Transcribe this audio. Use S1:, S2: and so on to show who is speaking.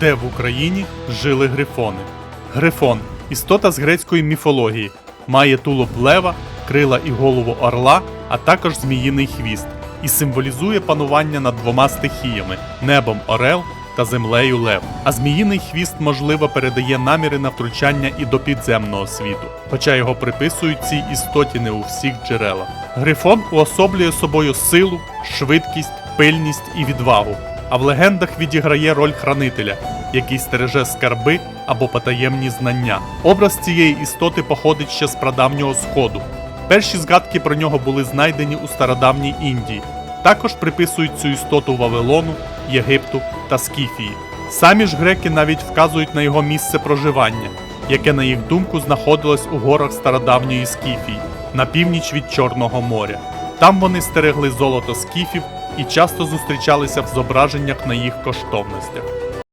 S1: де в Україні жили грифони. Грифон істота з грецької міфології, має тулуб лева, крила і голову орла, а також зміїний хвіст, і символізує панування над двома стихіями небом орел та землею лев. А зміїний хвіст, можливо, передає наміри на втручання і до підземного світу, хоча його приписують цій істоті не у всіх джерелах. Грифон уособлює собою силу, швидкість, пильність і відвагу, а в легендах відіграє роль хранителя, який стереже скарби або потаємні знання. Образ цієї істоти походить ще з прадавнього сходу. Перші згадки про нього були знайдені у стародавній Індії. Також приписують цю істоту Вавилону, Єгипту та Скіфії. Самі ж греки навіть вказують на його місце проживання, яке, на їх думку, знаходилось у горах стародавньої Скіфії на північ від Чорного моря. Там вони стерегли золото скіфів і часто зустрічалися в зображеннях на їх коштовностях.